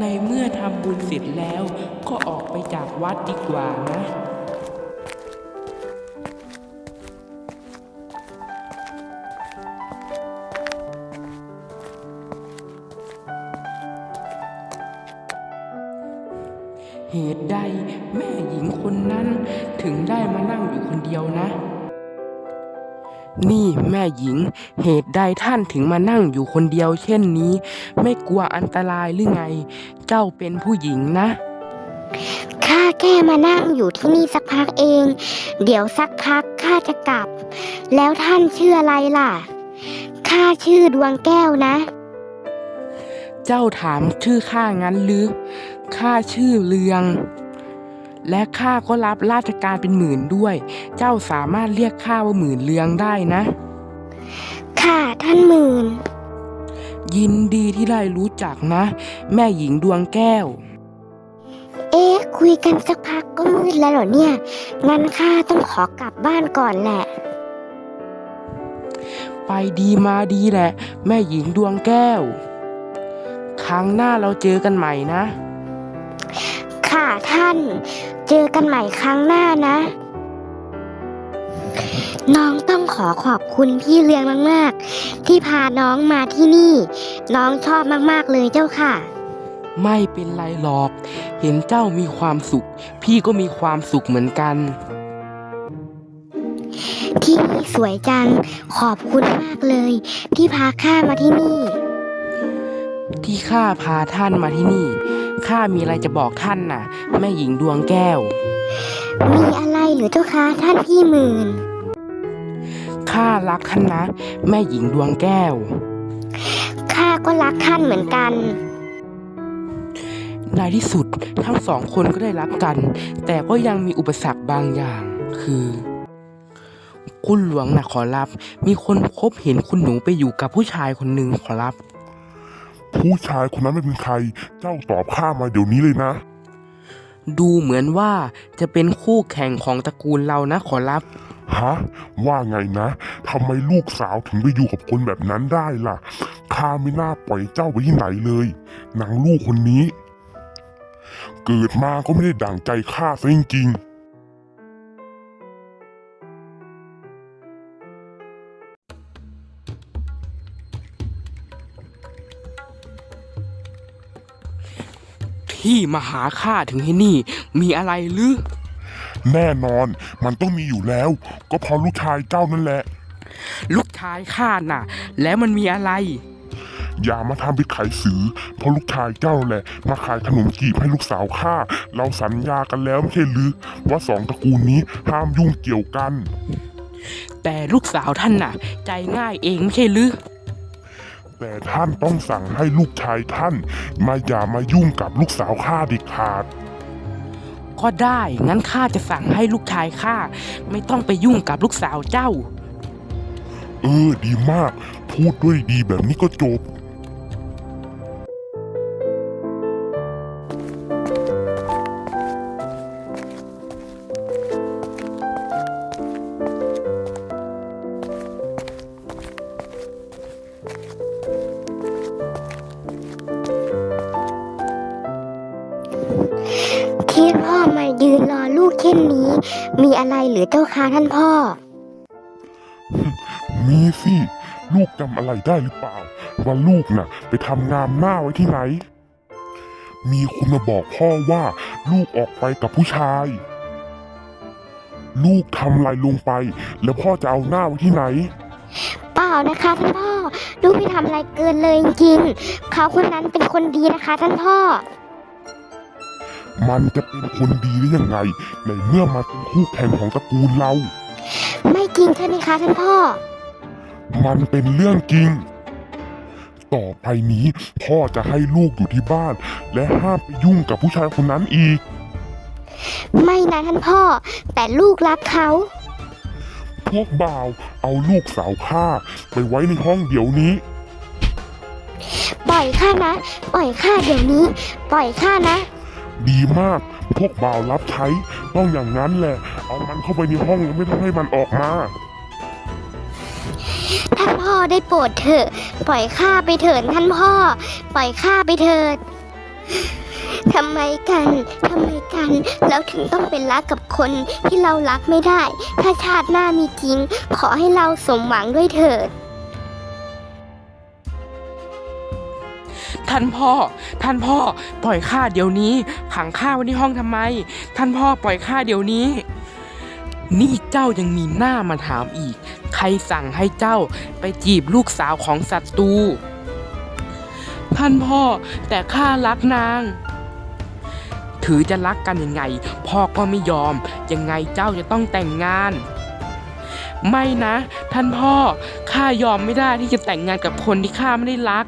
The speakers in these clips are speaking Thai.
ในเมื่อทำบุญเสร็จแล้วก็ออกไปจากวัดดีกว่านะ เหตุใดแม่หญิงคนนั้นถึงได้มานั่งอยู่คนเดียวนะ นี่แม่หญิง เหตุใดท่านถึงมานั่งอยู่คนเดียวเช่นนี้ ไม่กลัวอันตรายหรือไง เจ้าเป็นผู้หญิงนะข้าแค่มานั่งอยู่ที่นี่สักพักเอง เดี๋ยวสักพักข้าจะกลับ แล้วท่านชื่ออะไรล่ะข้าชื่อดวงแก้วนะ เจ้าถามชื่อข้างั้นหรือข้าชื่อเลือง และข้าก็รับราชการเป็นหมื่นด้วย เจ้าสามารถเรียกข้าว่าหมื่นเลืองได้นะค่ะท่านหมื่น ยินดีที่ได้รู้จักนะ แม่หญิงดวงแก้ว เอ๊ะ คุยกันสักพักก็มืดแล้วเหรอเนี่ย งั้นข้าต้องขอกลับบ้านก่อนแหละ ไปดีมาดีแหละ แม่หญิงดวงแก้ว ครั้งหน้าเราเจอกันใหม่นะ ค่ะท่าน เจอกันใหม่ครั้งหน้านะ น้องต้องขอขอบคุณพี่เลืองมาก ๆ ที่พาน้องมาที่นี่ น้องชอบมาก ๆ เลยเจ้าค่ะ ไม่เป็นไรหรอก เห็นเจ้ามีความสุข พี่ก็มีความสุขเหมือนกัน ที่นี่สวยจัง ขอบคุณมากเลย ที่พาข้ามาที่นี่ ที่ข้าพาท่านมาที่นี่ ข้ามีอะไรจะบอกท่านน่ะ แม่หญิงดวงแก้ว มีอะไรหรือเจ้าคะท่านพี่หมื่น ข้ารักท่านนะ แม่หญิงดวงแก้ว ข้าก็รักท่านเหมือนกัน ในที่สุดทั้งสองคนก็ได้รักกัน แต่ก็ยังมีอุปสรรคบางอย่างคือ คุณหลวงนะขอรับ มีคนพบเห็นคุณหนูไปอยู่กับผู้ชายคนหนึ่งขอรับ ผู้ชายคนนั้นไม่เป็นใคร เจ้าตอบข้ามาเดี๋ยวนี้เลยนะ ดูเหมือนว่าจะเป็นคู่แข่งของตระกูลเรานะขอรับ ฮะ ว่าไงนะทำไมลูกสาวถึงไปอยู่กับคนแบบนั้นได้ล่ะ ข้าไม่น่าปล่อยเจ้าไปที่ไหนเลยหนังลูกคนนี้ เกิดมาก็ไม่ได้ดั่งใจข้าซะจริงๆ ที่มาหาข้าถึงที่นี่ มีอะไรหรือ แน่นอนมันต้องมีอยู่แล้ว ก็เพราะลูกชายเจ้านั่นแหละ ลูกชายข้าน่ะ แล้วมันมีอะไร อย่ามาทำเป็นขายสือ เพราะลูกชายเจ้าแหละ มาขายขนมจีบให้ลูกสาวข้าเราสัญญากันแล้วไม่ใช่หรือ ว่าสองตระกูลนี้ห้ามยุ่งเกี่ยวกัน แต่ลูกสาวท่านน่ะ ใจง่ายเองไม่ใช่หรือ แต่ท่านต้องสั่งให้ลูกชายท่าน มาอย่ามายุ่งกับลูกสาวข้าเด็ดขาด ก็ได้ งั้นข้าจะสั่งให้ลูกชายข้าไม่ต้องไปยุ่งกับลูกสาวเจ้า เออดีมาก พูดด้วยดีแบบนี้ก็จบ นนี้ มีอะไรหรือเจ้าคะท่านพ่อ มีสิ ลูกจำอะไรได้หรือเปล่า ว่าลูกน่ะ ไปทำงามหน้าไว้ที่ไหน มีคนมาบอกพ่อว่า ลูกออกไปกับผู้ชาย ลูกทำอะไรลงไป แล้วพ่อจะเอาหน้าไว้ที่ไหน เปล่านะคะท่านพ่อ ลูกไม่ทำอะไรเกินเลยจริงๆเขาคนนั้นเป็นคนดีนะคะท่านพ่อ มันจะเป็นคนดีได้ยังไง ในเมื่อมาเป็นคู่แข่งของตระกูลเรา ไม่จริงใช่ไหมคะท่านพ่อ มันเป็นเรื่องจริง ต่อไปนี้พ่อจะให้ลูกอยู่ที่บ้าน และห้ามไปยุ่งกับผู้ชายคนนั้นอีก ไม่นะท่านพ่อ แต่ลูกรักเขา พวกบ่าวเอาลูกสาวข้าไปไว้ในห้องเดี๋ยวนี้ ปล่อยข้านะ ปล่อยข้าเดี๋ยวนี้ ปล่อยข้านะ ดีมาก พวกบ่าวรับใช้ต้องอย่างนั้นแหละ เอามันเข้าไปในห้องแล้วไม่ต้องให้มันออกมา ท่านพ่อได้โปรดเถอะ ปล่อยข้าไปเถิดท่านพ่อ ปล่อยข้าไปเถิดทำไมกันทำไมกัน เราถึงต้องเป็นรักกับคนที่เรารักไม่ได้ ถ้าชาติหน้ามีจริง ขอให้เราสมหวังด้วยเถิด ท่านพ่อ ท่านพ่อ ปล่อยข้าเดี๋ยวนี้ ขังข้าไว้ในห้องทำไม ท่านพ่อปล่อยข้าเดี๋ยวนี้ นี่เจ้ายังมีหน้ามาถามอีก ใครสั่งให้เจ้าไปจีบลูกสาวของศัตรู ท่านพ่อแต่ข้ารักนาง ถือจะรักกันยังไง พ่อก็ไม่ยอม ยังไงเจ้าจะต้องแต่งงานไม่นะ ท่านพ่อข้ายอมไม่ได้ที่จะแต่งงานกับคนที่ข้าไม่ได้รัก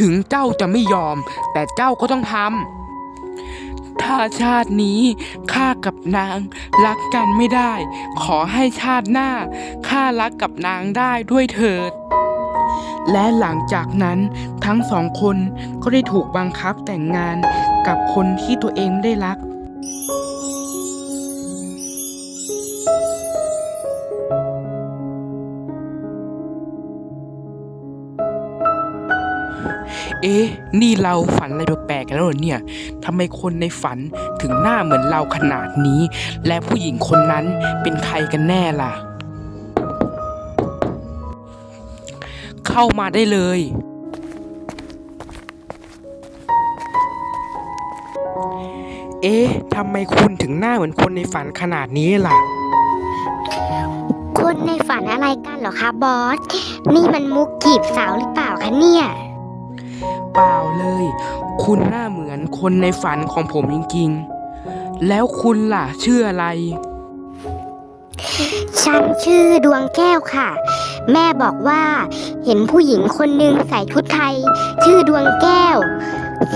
ถึงเจ้าจะไม่ยอม แต่เจ้าก็ต้องทำ ถ้าชาตินี้ข้ากับนางรักกันไม่ได้ ขอให้ชาติหน้าข้ารักกับนางได้ด้วยเถิด และหลังจากนั้นทั้งสองคนก็ได้ถูกบังคับแต่งงานกับคนที่ตัวเองไม่ได้รัก เอ๊ะ นี่เราฝันอะไรแปลกๆกันแล้วเนี่ยทำไมคนในฝันถึงหน้าเหมือนเราขนาดนี้ และผู้หญิงคนนั้นเป็นใครกันแน่ล่ะ เข้ามาได้เลย เอ๊ะทำไมคุณถึงหน้าเหมือนคนในฝันขนาดนี้ล่ะ คนในฝันอะไรกันเหรอคะบอส นี่มันมุกจีบสาวหรือเปล่าคะเนี่ย ปล่าเลย คุณหน้าเหมือนคนในฝันของผมจริงๆ แล้วคุณล่ะชื่ออะไร ฉันชื่อดวงแก้วค่ะ แม่บอกว่าเห็นผู้หญิงคนหนึ่งใส่ชุดไทย ชื่อดวงแก้ว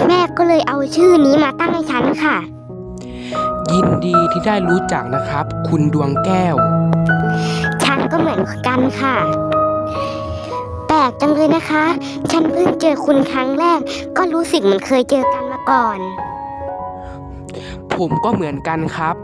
แม่ก็เลยเอาชื่อนี้มาตั้งให้ฉันค่ะ ยินดีที่ได้รู้จักนะครับ คุณดวงแก้ว ฉันก็เหมือนกันค่ะแปลกจังเลยนะคะ ฉันเพิ่งเจอคุณครั้งแรก ก็รู้สึกเหมือนเคยเจอกันมาก่อน ผมก็เหมือนกันครับ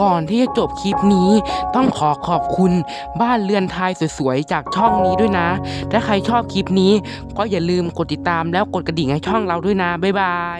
ก่อนที่จะจบคลิปนี้ ต้องขอขอบคุณบ้านเรือนไทยสวยๆ จากช่องนี้ด้วยนะ ถ้าใครชอบคลิปนี้ก็อย่าลืมกดติดตามแล้วกดกระดิ่งให้ช่องเราด้วยนะ บ๊ายบาย